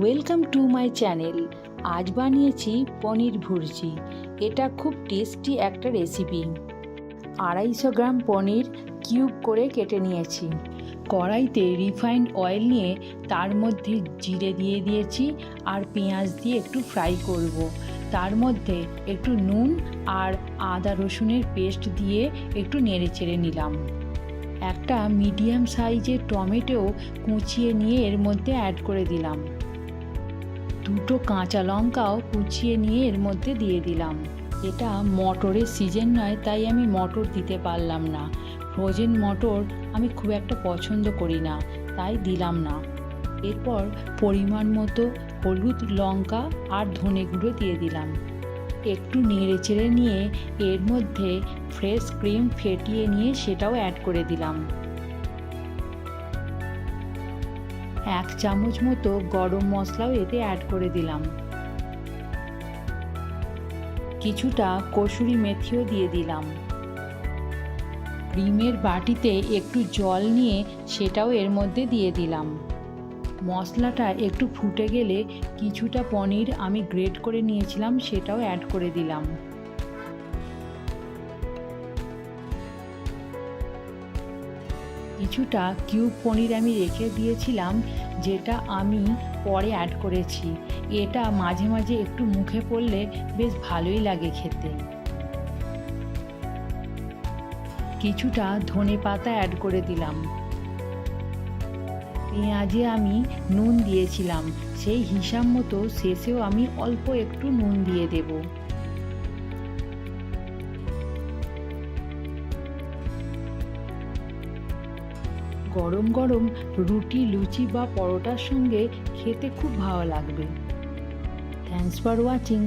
Welcome to my channel আজ বানিয়েছি পনির ভুর্জি। এটা খুব টেস্টি একটা রেসিপি আড়াইশো গ্রাম পনির কিউব করে কেটে নিয়েছি। কড়াইতে রিফাইন্ড অয়েল নিয়ে তার মধ্যে জিরে দিয়ে দিয়েছি আর পেঁয়াজ দিয়ে একটু ফ্রাই করব। তার মধ্যে একটু নুন আর আদা রসুনের পেস্ট দিয়ে একটু নেড়ে চেড়ে নিলাম। একটা মিডিয়াম সাইজের টমেটো কুচিয়ে নিয়ে এর মধ্যে অ্যাড করে দিলাম। দুটো কাঁচা লঙ্কাও কুচিয়ে নিয়ে এর মধ্যে দিয়ে দিলাম। এটা মটরের সিজন নয়, তাই আমি মটর দিতে পারলাম না। ফ্রোজেন মটর আমি খুব একটা পছন্দ করি না, তাই দিলাম না। এরপর পরিমাণ মতো হলুদ লঙ্কা আর ধনে গুঁড়ো দিয়ে দিলাম। একটু নেড়ে চেড়ে নিয়ে এর মধ্যে ফ্রেশ ক্রিম ফেটিয়ে নিয়ে সেটাও অ্যাড করে দিলাম। এক চামচ মতো গরম মশলাও এতে অ্যাড করে দিলাম। কিছুটা কসুরি মেথিও দিয়ে দিলাম। ক্রিমের বাটিতে একটু জল নিয়ে সেটাও এর মধ্যে দিয়ে দিলাম। মশলাটা একটু ফুটে গেলে কিছুটা পনির আমি গ্রেট করে নিয়েছিলাম, সেটাও অ্যাড করে দিলাম। কিছুটা কিউব পনির আমি রেখে দিয়েছিলাম, যেটা আমি পরে অ্যাড করেছি। এটা মাঝে মাঝে একটু মুখে পড়লে বেশ ভালোই লাগে খেতে। কিছুটা ধনে পাতা অ্যাড করে দিলাম। পেঁয়াজে আমি নুন দিয়েছিলাম, সেই হিসাব মতো শেষেও আমি অল্প একটু নুন দিয়ে দেবো। গরম গরম রুটি লুচি বা পরোটার সঙ্গে খেতে খুব ভালো লাগবে। Thanks for watching